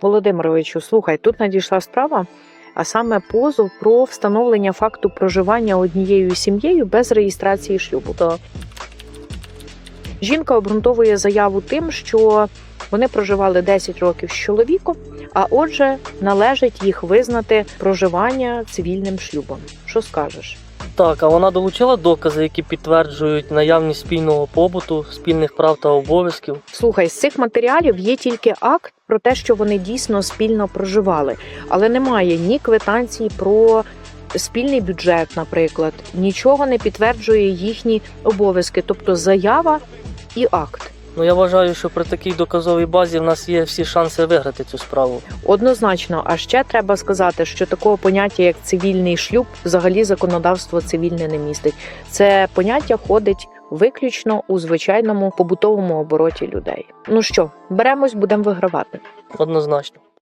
Володимировичу, слухай, тут надійшла справа, а саме позов про встановлення факту проживання однією сім'єю без реєстрації шлюбу. Так. Жінка обґрунтовує заяву тим, що вони проживали 10 років з чоловіком, а отже, належить їх визнати проживання цивільним шлюбом. Що скажеш? Так, а вона долучила докази, які підтверджують наявність спільного побуту, спільних прав та обов'язків. Слухай, з цих матеріалів є тільки акт про те, що вони дійсно спільно проживали, але немає ні квитанції про спільний бюджет, наприклад, нічого не підтверджує їхні обов'язки, тобто заява і акт. Ну я вважаю, що при такій доказовій базі в нас є всі шанси виграти цю справу. Однозначно, а ще треба сказати, що такого поняття, як цивільний шлюб, взагалі законодавство цивільне не містить. Це поняття ходить виключно у звичайному побутовому обороті людей. Ну що, беремось, будемо вигравати. Однозначно.